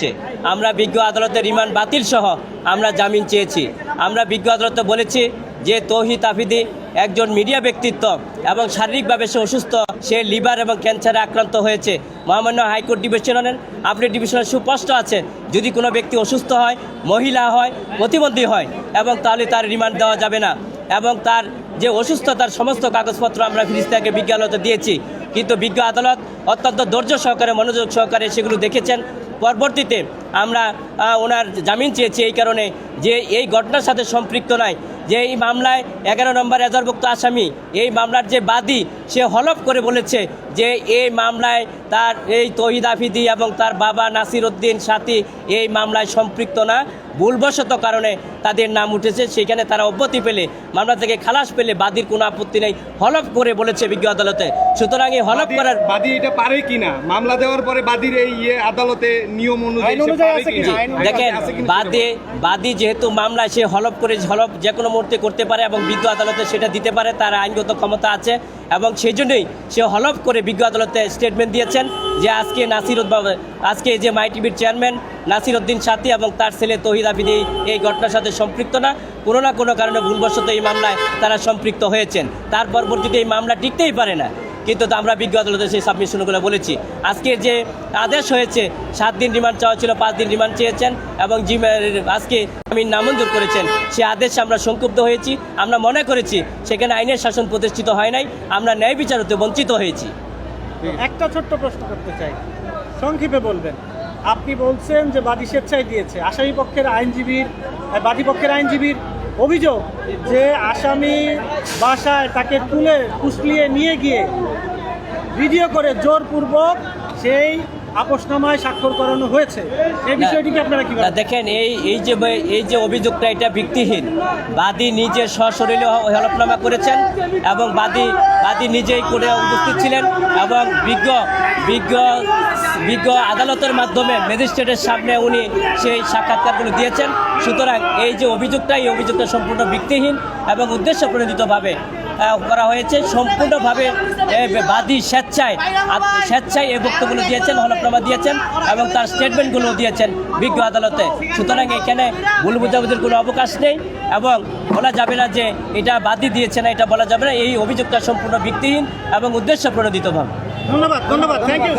চেয়েছে। আমরা বিজ্ঞ আদালতের রিমান্ড বাতিল সহ আমরা জামিন চেয়েছি। আমরা বিজ্ঞ আদালতে বলেছি যে তৌহিদ আফিদি একজন মিডিয়া ব্যক্তিত্ব এবং শারীরিকভাবে সে অসুস্থ, সে লিভার এবং ক্যান্সারে আক্রান্ত হয়েছে। মহামান্য হাইকোর্ট ডিভিশনের আপনি ডিভিশনের সুস্পষ্ট আছে, যদি কোনো ব্যক্তি অসুস্থ হয়, মহিলা হয়, প্রতিবন্ধী হয় এবং তাহলে তার রিমান্ড দেওয়া যাবে না এবং তার যে অসুস্থতার সমস্ত কাগজপত্র আমরা ফিরিস্তাকে বিজ্ঞ আদালতে দিয়েছি। কিন্তু বিজ্ঞ আদালত অত্যন্ত ধৈর্য সহকারে, মনোযোগ সহকারে সেগুলো দেখেছেন। পরবর্তীতে আমরা ওনার জামিন চেয়েছি এই কারণে যে এই ঘটনার সাথে সম্পৃক্ত নয়। যে এই মামলায় এগারো নম্বর এজারভুক্ত আসামি এই মামলার যে বাদী সে হলফ করে বলেছে যে এই মামলায় তার এই তহিদ আফিদি এবং তার বাবা নাসির উদ্দিন সাথী এই মামলায় সম্পৃক্ত না। ভুলবশত কারণে তাদের নাম উঠেছে সেখানে তারা অব্যতি পেলে মামলা থেকে খালাস পেলে বাদীর কোনো আপত্তি নেই হলফ করে বলেছে বিজ্ঞ আদালতে। সুতরাং এই হলফ করার বাদী এটা পারে কিনা? মামলা দেওয়ার পরে বাদীর এই ইয়ে আদালতে নিয়ম অনুযায়ী দেখেন বাদী বাদী যেহেতু মামলায় সে হলফ করে হলফ যে কোনো মুহূর্তে করতে পারে এবং বিজ্ঞ আদালতে সেটা দিতে পারে, তার আইনগত ক্ষমতা আছে এবং সেই জন্যই সে হলফ করে বিজ্ঞ আদালতে স্টেটমেন্ট দিয়েছেন যে আজকে নাসির আজকে যে মাইটিভির চেয়ারম্যান নাসির উদ্দিন সাথী এবং তার ছেলে তহিদ আবিদি এই ঘটনার সাথে সম্পৃক্ত না। কোনো না কোনো কারণে ভুলবশত এই মামলায় তারা সম্পৃক্ত হয়েছেন। তার পরবর্তীতে এই মামলা টিকতেই পারে না। কিন্তু আমরা বিজ্ঞ আদালতে সেই সাবমিশনগুলো বলেছি। আজকে যে আদেশ হয়েছে, সাত দিন রিমান্ড চাওয়া ছিল, পাঁচ দিন রিমান্ড চেয়েছেন এবং আজকে আমি নামঞ্জুর করেছেন। সে আদেশে আমরা সংক্ষুব্ধ হয়েছি, আমরা মনে করেছি সেখানে আইনের শাসন প্রতিষ্ঠিত হয় নাই, আমরা ন্যায় বিচার হতে বঞ্চিত হয়েছি। একটা ছোট্ট প্রশ্ন করতে চাই। সংক্ষেপে বলবেন, আপনি বলছেন যে বাদী স্বেচ্ছায় দিয়েছে। আসামি পক্ষের আইনজীবীর বাদী পক্ষের আইনজীবীর অভিযোগ যে আসামি বাসায় তাকে তুলে কুচলিয়ে নিয়ে গিয়ে ভিডিও করে জোরপূর্বক সেই আপোষনামায় স্বাক্ষর করানো হয়েছে। এই বিষয়টিকে আপনারা কি দেখেন এই এই যে এই যে অভিযোগটা এটা ভিত্তিহীন। বাদী নিজে সশরীরে হলফনামা করেছেন এবং বাদী বাদী নিজেই করে উপস্থিত ছিলেন এবং বিজ্ঞ বিজ্ঞ বিজ্ঞ আদালতের মাধ্যমে ম্যাজিস্ট্রেটের সামনে উনি সেই সাক্ষাৎকারগুলো দিয়েছেন। সুতরাং এই যে অভিযোগটা এই অভিযোগটা সম্পূর্ণ ভিত্তিহীন এবং উদ্দেশ্য প্রণোদিতভাবে করা হয়েছে। সম্পূর্ণভাবে বাদী স্বেচ্ছায় স্বেচ্ছায় এই বক্তব্যগুলো দিয়েছেন, হলফনামা দিয়েছেন এবং তার স্টেটমেন্টগুলো দিয়েছেন বিজ্ঞ আদালতে। সুতরাং এখানে ভুল বুঝাবুঝির কোনো অবকাশ নেই এবং বলা যাবে না যে এটা বাদী দিয়েছে না, এটা বলা যাবে না। এই অভিযোগটা সম্পূর্ণ ভিত্তিহীন এবং উদ্দেশ্য প্রণোদিতভাবে ধন্যবাদ। ধন্যবাদ থ্যাংক ইউ